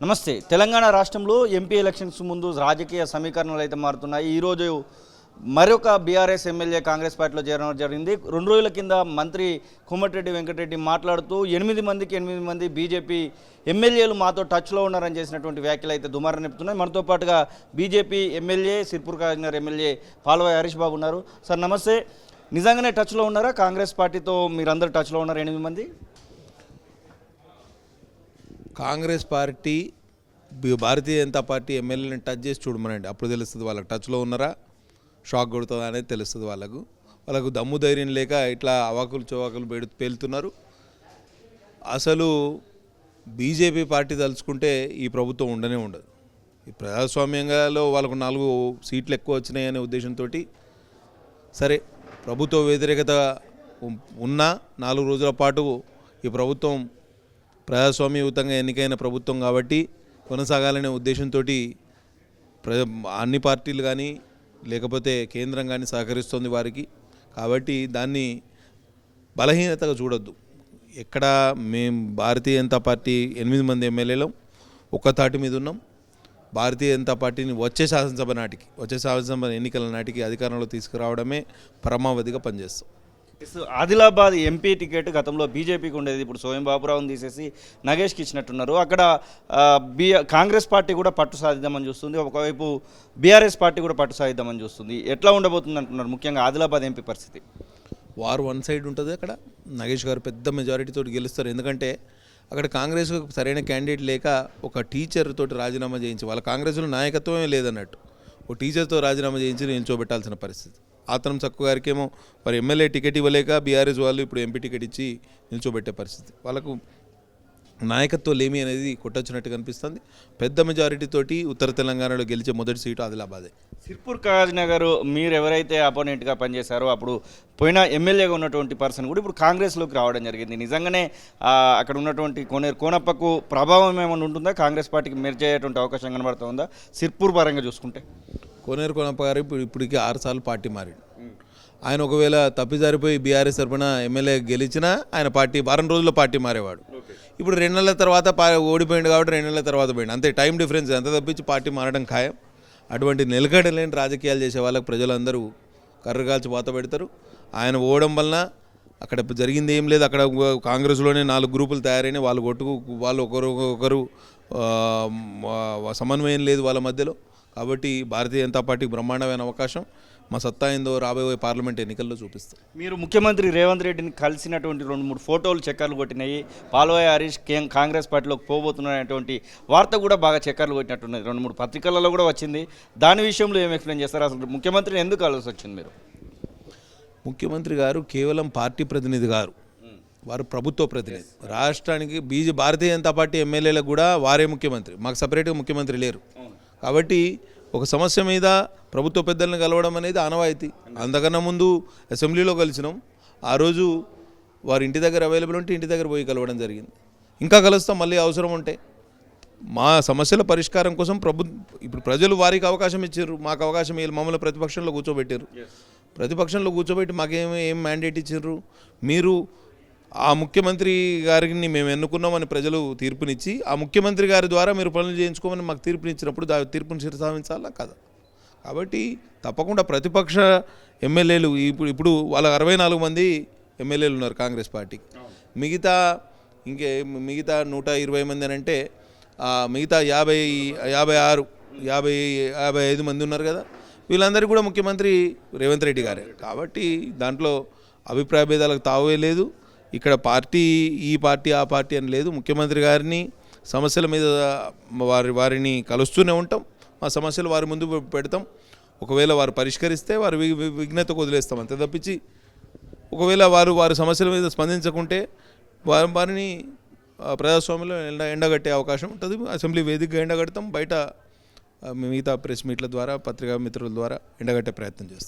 నమస్తే. తెలంగాణ రాష్ట్రంలో MP elections ముందు రాజకీయ సమీకరణలు అయితే మారుతున్నాయి. ఈరోజు మరొక బీఆర్ఎస్ ఎమ్మెల్యే కాంగ్రెస్ పార్టీలో చేరడం జరిగింది. రెండు రోజుల కింద మంత్రి కోమటిరెడ్డి వెంకటరెడ్డి మాట్లాడుతూ ఎనిమిది మందికి ఎనిమిది మంది బీజేపీ ఎమ్మెల్యేలు మాతో టచ్లో ఉన్నారని చేసినటువంటి వ్యాఖ్యలు అయితే దుమారం నింపుతున్నాయి మనతో పాటుగా BJP MLA Sirpur Kakinar MLA Palvai Harish Babu ఉన్నారు. సార్ నమస్తే. నిజంగానే టచ్లో ఉన్నారా? కాంగ్రెస్ పార్టీతో మీరందరూ టచ్లో ఉన్నారు ఎనిమిది మంది? కాంగ్రెస్ పార్టీ భారతీయ జనతా పార్టీ ఎమ్మెల్యేని టచ్ చేసి చూడమనండి. అప్పుడు తెలుస్తుంది వాళ్ళకి టచ్లో ఉన్నారా? షాక్ కొడుతుందా అనేది తెలుస్తుంది వాళ్ళకు. వాళ్ళకు దమ్ము ధైర్యం లేక ఇట్లా అవాకులు చవాకులు పెడు పేలుతున్నారు. అసలు బీజేపీ పార్టీ తలుచుకుంటే ఈ ప్రభుత్వం ఉండనే ఉండదు. ఈ ప్రజాస్వామ్యంగాలో వాళ్ళకు నాలుగు సీట్లు ఎక్కువ వచ్చినాయనే ఉద్దేశంతో సరే ప్రభుత్వ వ్యతిరేకత ఉన్నా నాలుగు రోజుల పాటు ఈ ప్రభుత్వం ప్రజాస్వామ్యయుతంగా ఎన్నికైన ప్రభుత్వం కాబట్టి కొనసాగాలనే ఉద్దేశంతో ప్ర అన్ని పార్టీలు కానీ లేకపోతే కేంద్రం కానీ సహకరిస్తుంది వారికి. కాబట్టి దాన్ని బలహీనతగా చూడొద్దు. ఎక్కడ మేము భారతీయ జనతా పార్టీ ఎనిమిది మంది ఎమ్మెల్యేలు ఒక్క తాటి మీద ఉన్నాం. భారతీయ జనతా పార్టీని వచ్చే శాసనసభ నాటికి వచ్చే శాసనసభ ఎన్నికల నాటికి అధికారంలో తీసుకురావడమే పరమావధిగా పనిచేస్తాం. ఆదిలాబాద్ ఎంపీ టికెట్ గతంలో బీజేపీకి ఉండేది. ఇప్పుడు సోయం బాబురావుని తీసేసి నగేష్కి ఇచ్చినట్టున్నారు. అక్కడ బీ కాంగ్రెస్ పార్టీ కూడా పట్టు సాధిద్దామని చూస్తుంది. ఒకవైపు బీఆర్ఎస్ పార్టీ కూడా పట్టు సాధిద్దామని చూస్తుంది. ఎట్లా ఉండబోతుంది అంటున్నారు ముఖ్యంగా ఆదిలాబాద్ ఎంపీ పరిస్థితి? వారు వన్ సైడ్ ఉంటుంది అక్కడ. నగేష్ గారు పెద్ద మెజారిటీతో గెలుస్తారు. ఎందుకంటే అక్కడ కాంగ్రెస్ సరైన క్యాండిడేట్ లేక ఒక టీచర్ తోటి రాజీనామా చేయించి వాళ్ళ కాంగ్రెస్లో నాయకత్వమే లేదన్నట్టు. ఓ టీచర్తో రాజీనామా చేయించి నిల్చోబెట్టాల్సిన పరిస్థితి. ఆతనం చక్కు గారికేమో మరి ఎమ్మెల్యే టికెట్ ఇవ్వలేక బీఆర్ఎస్ వాళ్ళు ఇప్పుడు ఎంపీ టికెట్ ఇచ్చి నిల్చోబెట్టే పరిస్థితి. వాళ్ళకు నాయకత్వం లేమి అనేది కొట్టొచ్చినట్టు కనిపిస్తుంది. పెద్ద మెజారిటీతోటి ఉత్తర తెలంగాణలో గెలిచే మొదటి సీటు ఆదిలాబాదే. సిర్పూర్ కాగజ్నగర్ మీరు ఎవరైతే అపోనెంట్గా పనిచేశారో అప్పుడు పోయిన ఎమ్మెల్యేగా ఉన్నటువంటి పర్సన్ కూడా ఇప్పుడు కాంగ్రెస్లోకి రావడం జరిగింది. నిజంగానే అక్కడ ఉన్నటువంటి కోనేరు కోనప్పకు ప్రభావం ఏమైనా ఉంటుందా? కాంగ్రెస్ పార్టీకి మెర్జ్ అయ్యేటువంటి అవకాశం కనబడుతుందా? సిర్పూర్ పరంగా చూసుకుంటే. కోనేరు కొనప్ప గారు ఇప్పుడు ఇప్పటికీ ఆరుసార్లు పార్టీ మారాడు. ఆయన ఒకవేళ తప్పిదారిపోయి బీఆర్ఎస్ తరపున ఎమ్మెల్యే గెలిచినా ఆయన పార్టీ వారం రోజుల్లో పార్టీ మారేవాడు. ఇప్పుడు రెండు నెలల తర్వాత ఓడిపోయాడు ఓడిపోయింది కాబట్టి రెండు నెలల తర్వాత పోయింది అంతే టైం డిఫరెన్స్. ఎంత తప్పించి పార్టీ మారడం ఖాయం? అటువంటి నిలకడలేని రాజకీయాలు చేసే వాళ్ళకి ప్రజలందరూ కర్రగాల్చి వాత పెడతారు. ఆయన ఓవడం వలన అక్కడ జరిగింది ఏం లేదు. అక్కడ కాంగ్రెస్లోనే నాలుగు గ్రూపులు తయారైన వాళ్ళు కొట్టుకు వాళ్ళు ఒకరు ఒకరు సమన్వయం లేదు వాళ్ళ మధ్యలో. కాబట్టి భారతీయ జనతా పార్టీకి బ్రహ్మాండమైన అవకాశం. మా సత్తా ఏందో రాబోయే పార్లమెంట్ ఎన్నికల్లో చూపిస్తాం మీరు ముఖ్యమంత్రి రేవంత్ రెడ్డిని కలిసినటువంటి రెండు మూడు ఫోటోలు చక్కర్లు కొట్టినాయి. పాల్వాయి హరీష్ కే- కాంగ్రెస్ పార్టీలోకి పోబోతున్నటువంటి వార్త కూడా బాగా చక్కర్లు కొట్టినట్టున్నది రెండు మూడు పత్రికలలో కూడా వచ్చింది. దాని విషయంలో ఏం ఎక్స్ప్లెయిన్ చేస్తారు? అసలు ముఖ్యమంత్రిని ఎందుకు కలిసి వచ్చింది మీరు? ముఖ్యమంత్రి గారు కేవలం పార్టీ ప్రతినిధి గారు. వారు ప్రభుత్వ ప్రతినిధి. రాష్ట్రానికి బీజే భారతీయ జనతా పార్టీ ఎమ్మెల్యేలకు కూడా వారే ముఖ్యమంత్రి. మాకు సపరేట్గా ముఖ్యమంత్రి లేరు. కాబట్టి ఒక సమస్య మీద ప్రభుత్వ పెద్దలను కలవడం అనేది ఆనవాయితీ. అంతకన్నా ముందు అసెంబ్లీలో కలిసినాం. ఆ రోజు వారి ఇంటి దగ్గర అవైలబుల్ ఉంటే ఇంటి దగ్గర పోయి కలవడం జరిగింది. ఇంకా కలుస్తాం మళ్ళీ అవసరం ఉంటే. మా సమస్యల పరిష్కారం కోసం ప్రభు ఇప్పుడు ప్రజలు వారికి అవకాశం ఇచ్చారు. మాకు అవకాశం ఇవ్వాలి మమ్మల్ని ప్రతిపక్షంలో కూర్చోబెట్టారు. ప్రతిపక్షంలో కూర్చోబెట్టి మాకేం ఏం మ్యాండేట్ ఇచ్చారు? మీరు ఆ ముఖ్యమంత్రి గారిని మేము ఎన్నుకున్నామని ప్రజలు తీర్పునిచ్చి ఆ ముఖ్యమంత్రి గారి ద్వారా మీరు పనులు చేయించుకోమని మాకు తీర్పునిచ్చినప్పుడు దా తీర్పుని శిరసావించాలా? కదా? కాబట్టి తప్పకుండా ప్రతిపక్ష ఎమ్మెల్యేలు ఇప్పుడు ఇప్పుడు వాళ్ళ అరవై నాలుగు మంది ఎమ్మెల్యేలు ఉన్నారు కాంగ్రెస్ పార్టీకి. మిగతా ఇంకే మిగతా నూట ఇరవై మంది అని అంటే మిగతా యాభై యాభై ఆరు యాభై యాభై ఐదు మంది ఉన్నారు కదా? వీళ్ళందరికీ కూడా ముఖ్యమంత్రి రేవంత్ రెడ్డి గారే. కాబట్టి దాంట్లో అభిప్రాయ భేదాలకు తావే లేదు. ఇక్కడ పార్టీ ఈ పార్టీ ఆ పార్టీ అని లేదు. ముఖ్యమంత్రి గారిని సమస్యల మీద వారి వారిని కలుస్తూనే ఉంటాం. మా సమస్యలు వారి ముందు పెడతాం. ఒకవేళ వారు పరిష్కరిస్తే వారి వి- విఘ్నతకు వదిలేస్తాం. అంతే తప్పించి ఒకవేళ వారు వారి సమస్యల మీద స్పందించకుంటే వారి వారిని ప్రజాస్వామ్యంలో ఎండ ఎండగట్టే అవకాశం ఉంటుంది. అసెంబ్లీ వేదికగా ఎండగడతాం. బయట మిగతా ప్రెస్ మీట్ల ద్వారా పత్రికా మిత్రుల ద్వారా ఎండగట్టే ప్రయత్నం చేస్తాం.